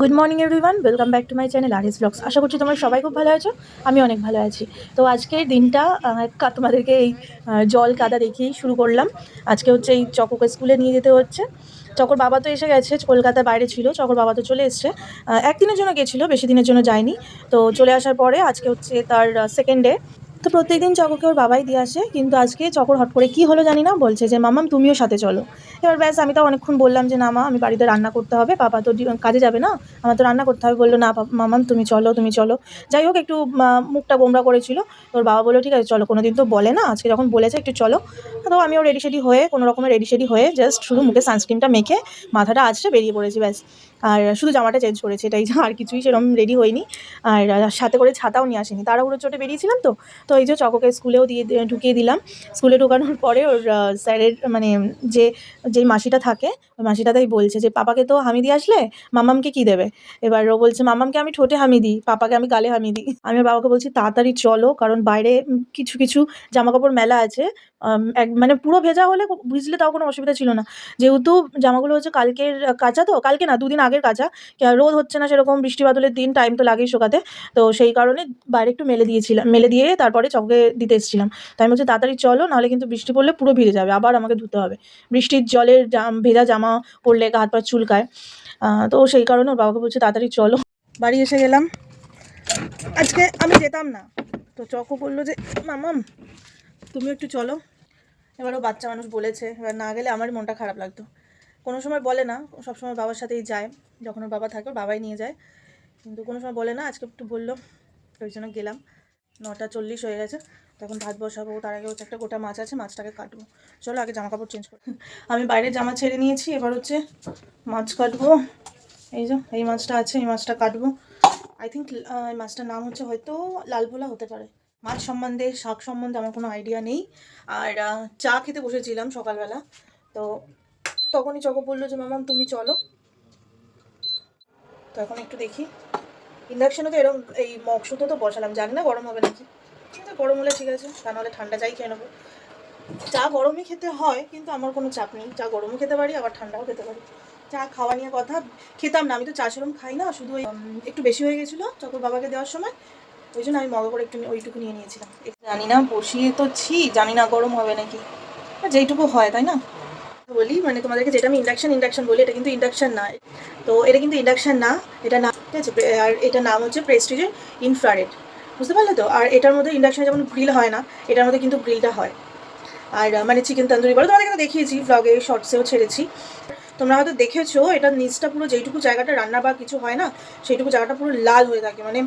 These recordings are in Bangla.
Good morning everyone welcome back to my channel R S blogs আশা করছি তোমরা সবাই খুব ভালো আছো, আমি অনেক ভালো আছি। তো আজকের দিনটা তোমাদেরকে এই জল কাদা দেখিয়েই শুরু করলাম। আজকে হচ্ছে এই চকোকে স্কুলে নিয়ে যেতে হচ্ছে। চকর বাবা তো এসে গেছে কলকাতার বাইরে ছিল, চকর বাবা তো চলে এসছে। একদিনের জন্য গেছিল, বেশি দিনের জন্য যায়নি। তো চলে আসার পরে আজকে হচ্ছে তার সেকেন্ড ডে তো প্রত্যেকদিন চকোকে ওর বাবাই দিয়ে আসে, কিন্তু আজকে চকর হট করে কী হলো জানি না, বলছে যে, মামাম, তুমিও সাথে চলো। এবার ব্যাস, আমি তো অনেকক্ষণ বললাম যে, না মা, আমি বাড়িতে রান্না করতে হবে, পাপা তো কাজে যাবে না, আমার তো রান্না করতে হবে। বলল, না মামাম, তুমি চলো তুমি চলো। যাই হোক, একটু মুখটা গোমরা করেছিল। ওর বাবা বলল, ঠিক আছে, চলো কোনো দিন তো বলে না, আজকে যখন বলেছে, একটু চলো। তো আমিও রেডি সেডি হয়ে, কোনো রকমের রেডি সেডি হয়ে জাস্ট শুধু মুখে সানস্ক্রিনটা মেখে, মাথাটা আছড়ে বেরিয়ে পড়েছি, ব্যাস। আর শুধু জামাটা চেঞ্জ করেছি এটাই যা, আর কিছুই সেরকম রেডি হয়নি। আর সাথে করে ছাতাও নিয়ে আসিনি। তাড়াহুড়ো চোটে বেরিয়েছিলাম তো তো এই যে চকোকে স্কুলেও দিয়ে ঢুকিয়ে দিলাম। স্কুলে ঢোকানোর পরে ওর স্যারের মানে যে যেই মাসিটা থাকে ওই মাসিটা তাই বলছে যে পাপাকে তো হামি দিয়ে আসলে? মামামকে কি দেবে? এবার ও বলছে মামামকে আমি ঠোঁটে হামি দিই পাপাকে আমি গালে হামি দিই। আমি বাবাকে বলছি তাড়াতাড়ি চলো কারণ বাইরে কিছু কিছু জামা কাপড় মেলা আছে মানে পুরো ভেজা হলে বুঝলে তাও কোনো অসুবিধা ছিল না। যেহেতু জামাগুলো হচ্ছে কালকের কাচা তো, কালকে না, দুদিন আগের কাচা। রোদ হচ্ছে না সেরকম, বৃষ্টি বাদলের দিন টাইম তো লাগেই শোকাতে। তো সেই কারণে বাইরে একটু মেলে দিয়েছিলাম মেলে দিয়ে তারপরে চকে দিতে এসেছিলাম। তাই আমি বলছি, তাড়াতাড়ি চলো, নাহলে কিন্তু বৃষ্টি পড়লে পুরো ভিজে যাবে, আবার আমাকে ধুতে হবে। বৃষ্টির জলের ভেজা জামা পরলে হাত পা চুলকায়। তো সেই কারণে ওর বাবাকে বলছে, তাড়াতাড়ি চলো। বাড়ি এসে গেলাম। আজকে আমি যেতাম না। তো চকো বলল যে, মামাম তুমি একটু চলো। এবার ও বাচ্চা মানুষ বলেছে, এবার না গেলে আমারই মনটা খারাপ লাগতো। কোনো সময় বলে না সবসময় বাবার সাথেই যায়, যখন ওর বাবা থাকে বাবাই নিয়ে যায়। কিন্তু কোনো সময় বলে না, আজকে একটু বলল, ওই জন্য গেলাম। নটা চল্লিশ হয়ে গেছে, তখন ভাত বসাবো, তার আগে হচ্ছে একটা গোটা মাছ আছে, মাছটাকে কাটবো। চলো আগে জামা কাপড় চেঞ্জ করো। আমি বাইরে জামা ছেড়ে নিয়েছি, এবার হচ্ছে মাছ কাটবো। এই যে, এই মাছটা আছে, এই মাছটা কাটবো। আই থিঙ্ক এই মাছটার নাম হচ্ছে হয়তো লাল ভোলা হতে পারে। মাছ সম্বন্ধে, শাক সম্বন্ধে আমার কোনো আইডিয়া নেই। আর চা খেতে বসেছিলাম সকালবেলা। তো তখনই চকো বলল যে, মামাম, তুমি চলো। তো এখন একটু দেখি। ইন্ডাকশনে তো এরকম এই মগসুতো তো বসালাম। জানি না গরম হবে নাকি। আছে গরম হলে ঠিক আছে তা নাহলে ঠান্ডা চাই খেয়ে নেব। চা গরমই খেতে হয়, কিন্তু আমার কোনো চাপ নেই। চা গরমও খেতে পারি, আবার ঠান্ডাও খেতে পারি। চা খাওয়া নিয়ে কথা, খেতাম না। আমি তো চা সেরকম খাই না, শুধু একটু বেশি হয়ে গেছিল চকর বাবাকে দেওয়ার সময়। ওই জন্য আমি মগে করে একটু ওইটুকু নিয়ে নিয়েছিলাম। জানি না, বসিয়ে তো ছি, জানি না গরম হবে নাকি। যেইটুকু হয়, তাই না? বলি মানে তোমাদেরকে যেটা আমি ইন্ডাকশন ইন্ডাকশন বলি, এটা কিন্তু ইন্ডাকশন না। তো এটা কিন্তু ইন্ডাকশন না, এটা না ঠিক আছে আর এটার নাম হচ্ছে প্রেস্টিজের ইনফ্রারেড বুঝতে পারলে তো? আর এটার মধ্যে ইন্ডাকশনে যেমন গ্রিল হয় না, এটার মধ্যে কিন্তু গ্রিলটা হয়। আর মানে চিকেন তন্দুরি, বলো তোমাদেরকে তো দেখিয়েছি ব্লগে শর্টসেও ছেড়েছি। তোমরা হয়তো দেখেছ এটার নিচটা পুরো যেইটুকু জায়গাটা রান্না বা কিছু হয় না, সেইটুকু জায়গাটা পুরো লাল হয়ে থাকে। মানে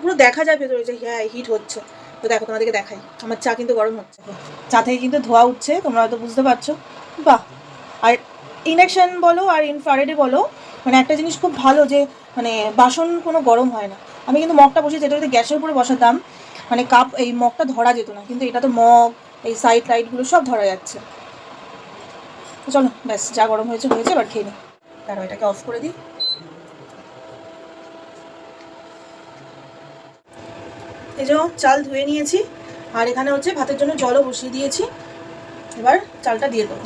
পুরো দেখা যায় ভেতরে যে হ্যাঁ হিট হচ্ছে। তো দেখো, তোমাদেরকে দেখাই। আমার চা কিন্তু গরম হচ্ছে। চা থেকে কিন্তু ধোয়া উঠছে, তোমরা হয়তো বুঝতে পারছ। বাহ! আর ইন্ডাকশান বলো আর ইনফ্রারেডে বলো মানে একটা জিনিস খুব ভালো যে মানে বাসন কোনো গরম হয় না। আমি কিন্তু মগটা বসে যেটা যদি গ্যাসের উপরে বসাতাম মানে কাপ, এই মগটা ধরা যেত না। কিন্তু এটা তো মগ, এই সাইড লাইটগুলো সব ধরা যাচ্ছে। চলো, ব্যাস, যা গরম হয়েছে হয়েছে, এবার খেয়ে নিই তারপর এটাকে অফ করে দিই। এই যে চাল ধুয়ে নিয়েছি। আর এখানে হচ্ছে ভাতের জন্য জলও বসিয়ে দিয়েছি। এবার চালটা দিয়ে দেবো।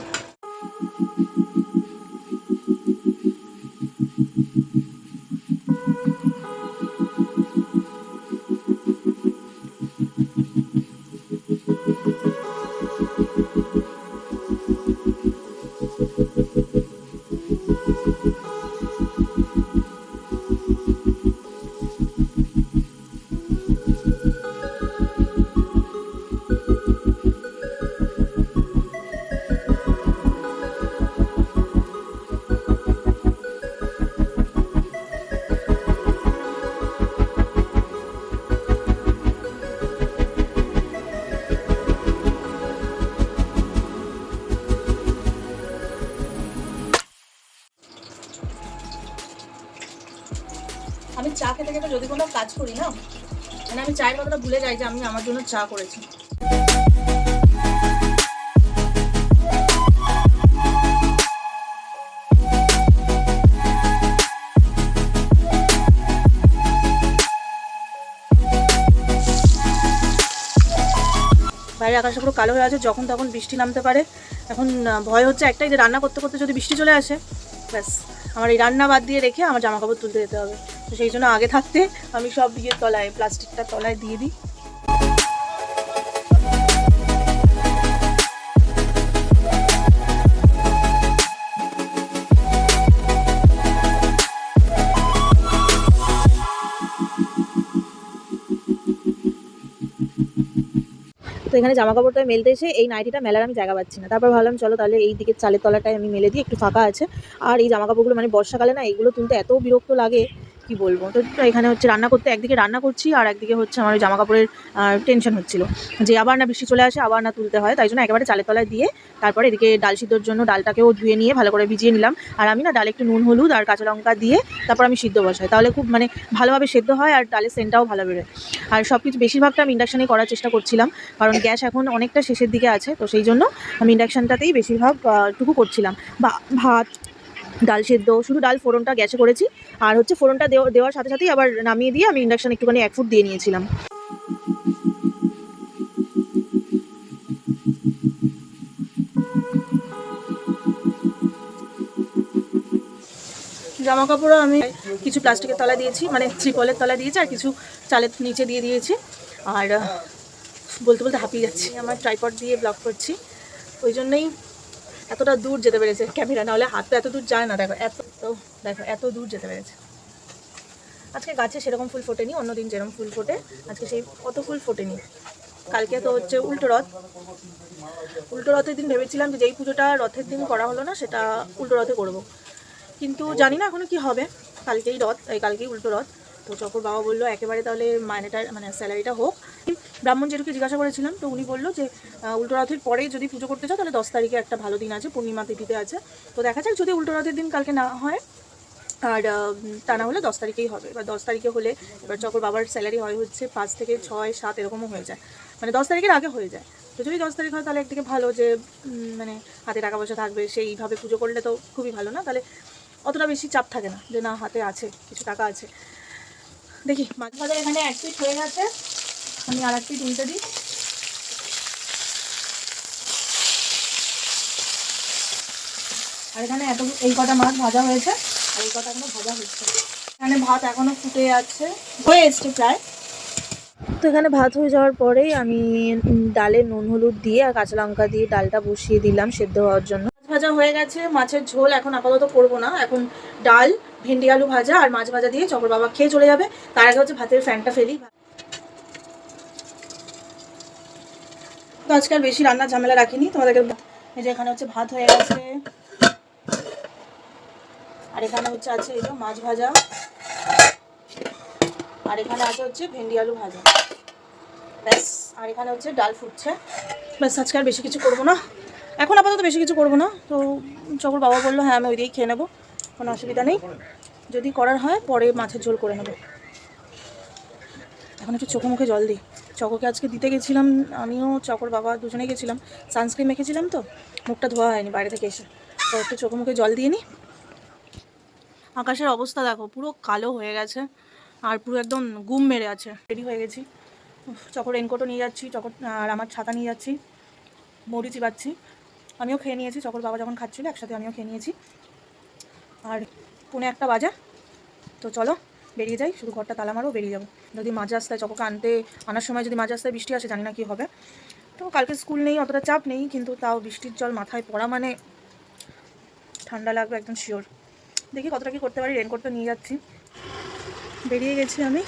খেতে খেতে যদি কোনো কাজ করি, না? মানে আমি চায়ের কথাটা ভুলে যাই যে আমি আমার জন্য চা করেছি। বাইরে আকাশটা পুরো কালো হয়ে আছে, যখন তখন বৃষ্টি নামতে পারে। এখন ভয় হচ্ছে একটাই যে রান্না করতে করতে যদি বৃষ্টি চলে আসে ব্যাস, আমার এই রান্না বাদ দিয়ে রেখে আমার জামা কাপড় তুলতে যেতে হবে। তো সেই জন্য আগে থাকতে আমি সব ইয়ে তলায় প্লাস্টিকটা তলায় দিয়ে দিই। তো এখানে জামা কাপড়টা মেলতে এসে এই নাইটিটা মেলার আমি জায়গা পাচ্ছি না। তারপর ভাবলাম, চলো তাহলে এই দিকে চালের তলাটায় আমি মেলে দিই, একটু ফাঁকা আছে। আর এই জামা কাপড়গুলো মানে বর্ষাকালে না এইগুলো তুলতে এত বিরক্ত লাগে। কি বলব? তো এখানে হচ্ছে রান্না করতে একদিকে রান্না করছি আর একদিকে হচ্ছে আমার জামা কাপড়ের টেনশন হচ্ছিল। যে আবার না বৃষ্টি চলে আসে, আবার না তুলতে হয়, তাই জন্য একেবারে চালের তলায় দিয়ে তারপরে এদিকে ডাল সিদ্ধর জন্য ডালটাকেও ধুয়ে নিয়ে ভালো করে ভিজিয়ে নিলাম। আর আমি না ডালে একটু নুন, হলুদ আর কাঁচা লঙ্কা দিয়ে তারপর আমি সিদ্ধ বসাই। তাহলে খুব মানে ভালোভাবে সেদ্ধ হয় আর ডালের সেন্টটাও ভালো বেরোয়। আর সব কিছু বেশিরভাগটা আমি ইন্ডাকশানেই করার চেষ্টা করছিলাম, কারণ গ্যাস এখন অনেকটা শেষের দিকে আছে, তো সেই জন্য আমি ইন্ডাকশানটাতেই বেশিরভাগ টুকু করছিলাম। বা ভাত ডাল সেদ্ধ, শুধু ডাল ফোড়নটা গ্যাসে করেছি। আর হচ্ছে ফোড়নটা দেওয়া, দেওয়ার সাথে সাথেই আবার নামিয়ে দিয়ে আমি ইন্ডাকশান একটুখানি এক ফুট দিয়ে নিয়েছিলাম। জামা কাপড়ও আমি কিছু প্লাস্টিকের তলা দিয়েছি মানে ত্রিপলের তলা দিয়েছি আর কিছু চালের নিচে দিয়ে দিয়েছি। আর বলতে বলতে হাঁপিয়ে যাচ্ছি আমার ট্রাইপড দিয়ে ব্লক করছি। ওই জন্যই এতটা দূর যেতে পেরেছে। ক্যামেরা নাহলে হাত তো এত দূর যায় না, দেখো, এত তো দেখো, এত দূর যেতে পেরেছে। আজকে গাছে সেরকম ফুল ফোটেনি, অন্যদিন যেরকম ফুল ফোটে, আজকে সেই অত ফুল ফোটেনি। কালকে তো হচ্ছে উল্টো রথ। উল্টো রথের দিন ভেবেছিলাম যে যেই পুজোটা রথের দিন করা হলো না, সেটা উল্টো রথে করব। কিন্তু জানি না এখনও কি হবে। কালকেই রথ, এই কালকেই উল্টো রথ। তো চকর বাবা বলল একেবারে তাহলে মাইনেটা মানে স্যালারিটা হোক। ব্রাহ্মণ জেঠুকে জিজ্ঞাসা করেছিলাম তো উনি বলল যে আহ, উল্টো রথের পরে যদি পুজো করতে চাও তাহলে দশ তারিখে একটা ভালো দিন আছে পূর্ণিমা তিথিতে আছে। তো দেখা যাক যদি উল্টো রথের দিন কালকে না হয় আর তা না হলে দশ তারিখেই হবে। এবার দশ তারিখে হলে এবার চকর বাবার স্যালারি হয় হচ্ছে পাঁচ থেকে ছয় সাত এরকমও হয়ে যায়। মানে দশ তারিখের আগে হয়ে যায়। তো যদি দশ তারিখ হয় তাহলে একদিকে ভালো যে মানে হাতে টাকা পয়সা থাকবে সেইভাবে পুজো করলে তো খুবই ভালো না? তাহলে অতটা বেশি চাপ থাকে না যে না হাতে আছে কিছু টাকা আছে। দেখি মাছ ভাজা এখানে এক পিট হয়ে গেছে। আমি আর এক পিট উল্টে দিই। আর এখানে এত এই কটা মাছ ভাজা হয়েছে আর এই কটা এখনও ভাজা হচ্ছে এখানে ভাত এখনও ফুটে আছে হয়ে এসছে প্রায়। তো এখানে ভাত হয়ে যাওয়ার পরেই আমি ডালে নুন হলুদ দিয়ে আর কাঁচা লঙ্কা দিয়ে ডালটা বসিয়ে দিলাম সেদ্ধ হওয়ার জন্য। মাছ ভাজা হয়ে গেছে মাছের ঝোল এখন আপাতত করব না। এখন ডাল ভেন্ডি আলু ভাজা আর মাছ ভাজা দিয়ে চকর বাবা খেয়ে চলে যাবে। তার আগে হচ্ছে ভাতের ফ্যানটা ফেলি। তো আজকাল বেশি রান্নার ঝামেলা রাখিনি। তোমাদেরকে এই যে এখানে হচ্ছে ভাত হয়ে গেছে। আর এখানে হচ্ছে আছে এই যে মাছ ভাজা। আর এখানে আছে হচ্ছে ভেন্ডি আলু ভাজা। ব্যাস, আর এখানে হচ্ছে ডাল ফুটছে। ব্যাস, আজকে আর বেশি কিছু করব না। এখন আপাতত বেশি কিছু করব না। তো চকর বাবা বলল হ্যাঁ আমি ওই দিয়েই খেয়ে নেব। কোনো অসুবিধা নেই। যদি করার হয়, পরে মাছের ঝোল করে নেব। এখন একটু চোখে মুখে জল দিই। চকোকে আজকে দিতে গেছিলাম, আমিও চকর বাবা দুজনেই গেছিলাম। সানস্ক্রিন মেখেছিলাম তো, মুখটা ধোয়া হয়নি বাইরে থেকে এসে। তো একটু চোখে মুখে জল দিয়ে নিই আকাশের অবস্থা দেখো, পুরো কালো হয়ে গেছে, আর পুরো একদম গুম মেরে আছে। রেডি হয়ে গেছি। চকর রেনকোটও নিয়ে যাচ্ছি, চকর, আর আমার ছাতা নিয়ে যাচ্ছি, মরিচি পাচ্ছি আমিও খেয়ে নিয়েছি, চকর বাবা যখন খাচ্ছিল একসাথে আমিও খেয়ে নিয়েছি। আর পুনে একটা বাজে তো চলো, বেরিয়ে যাই, শুধু ঘরটা তালা মারো, বেরিয়ে যাব। যদি মাঝ রাস্তায় চকোকে আনতে, আনার সময় যদি মাঝ রাস্তায় বৃষ্টি আসে, জানি না কী হবে। তো কালকে স্কুল নেই, অতটা চাপ নেই, কিন্তু তাও বৃষ্টির জল মাথায় পড়া মানে ঠান্ডা লাগবে একদম শিওর দেখি কতটা কি করতে পারি রেনকোট তো নিয়ে যাচ্ছি। বেরিয়ে গেছি আমি,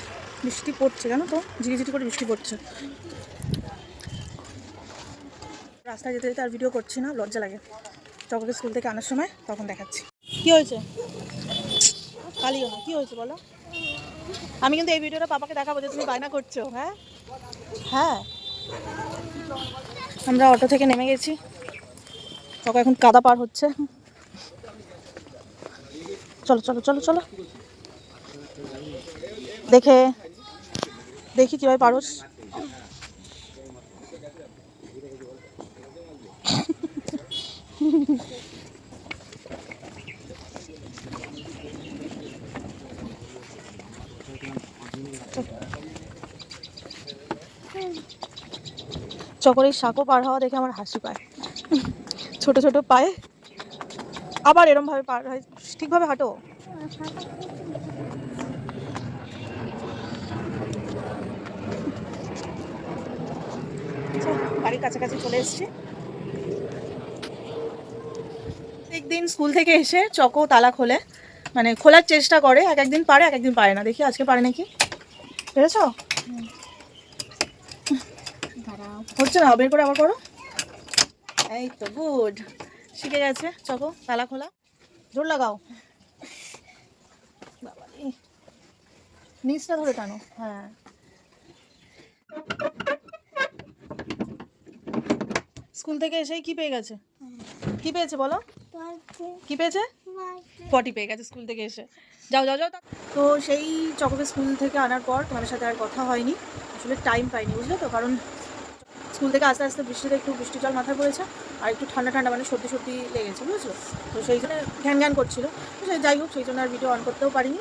বৃষ্টি পড়ছে, জানো তো? ঝিরিঝিরি করে বৃষ্টি পড়ছে। রাস্তায় যেতে যেতে আর ভিডিও করছি না, লজ্জা লাগে। চকোকে স্কুল থেকে আনার সময়, তখন দেখাচ্ছি। কি হয়েছে? কালিও না কি হয়েছে বলো? আমি কিন্তু এই ভিডিওটা পাপাকে দেখাবো যে তুমি বায়না করছ হ্যাঁ? হ্যাঁ। আমরা অটো থেকে নেমে গেছি। চক এখন কাদা পার হচ্ছে। চলো চলো চলো চলো। দেখে, দেখি কীভাবে পারোস চকরের শাকও পার হওয়া দেখে আমার হাসি পায়। ছোট ছোট পায়ে আবার এরমভাবে পার হয়। ঠিকভাবে হাঁটো। বাড়ির কাছাকাছি চলে এসেছি। একদিন স্কুল থেকে এসে চকো তালা খোলে। মানে খোলার চেষ্টা করে, এক একদিন পারে, এক একদিন পারে না। দেখি আজকে পারে নাকি? পেরেছ? হচ্ছে না? বের করে আবার করো। এই তো গুড শিখে গেছে। চকো তালা খোলা। জোর লাগাও। বাবা নিচটা ধরে টানো। হ্যাঁ। স্কুল থেকে এসেই কি পেয়ে গেছে? কি পেয়েছে বলো? কি পেয়েছে? পটি পেয়ে গেছে স্কুল থেকে এসে। যাও যাও যাও, তো সেই চকোকে স্কুল থেকে আনার পর তোমাদের সাথে আর কথা হয়নি। আসলে টাইম পাইনি, বুঝলে তো? কারণ স্কুল থেকে আস্তে আস্তে বৃষ্টিতে একটু বৃষ্টি জল মাথায় পড়েছে আর একটু ঠান্ডা ঠান্ডা মানে সর্দি সর্দি লেগেছে বুঝলো তো সেই জন্য ঘ্যান ঘ্যান করছিল। তো যাই হোক, সেই জন্য আর ভিডিও অন করতেও পারিনি।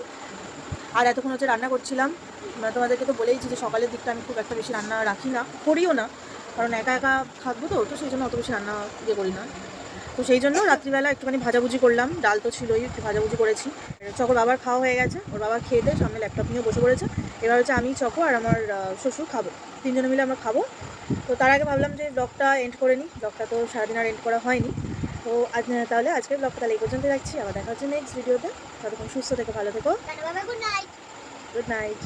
আর এতক্ষণ হচ্ছে রান্না করছিলাম। মানে তোমাদেরকে তো বলেইছি যে সকালের দিকটা আমি খুব একটা বেশি রান্না রাখি না, করিও না। কারণ একা একা থাকব তো তো সেই জন্য অত বেশি রান্না ইয়ে করি না। তো সেই জন্য রাত্রিবেলা একটুখানি ভাজাভুজি করলাম। ডাল তো ছিলই একটু ভাজাভুজি করেছি। চকর বাবার খাওয়া হয়ে গেছে। ওর বাবা খেয়ে দিয়ে সামনে ল্যাপটপ নিয়ে বসে পড়েছে। এবার হচ্ছে আমি চকো আর আমার শ্বশুর খাব। তিনজনে মিলে আমরা খাব। তো তার আগে ভাবলাম যে ব্লগটা এন্ড করে নিই। ব্লগটা তো সারাদিন আর এন্ড করা হয়নি। তো আজ তাহলে আজকের ব্লগটা তাহলে এই পর্যন্ত রাখছি। আবার দেখা হচ্ছে নেক্সট ভিডিওতে ততক্ষণ সুস্থ থেকে ভালো থেকো। Good night.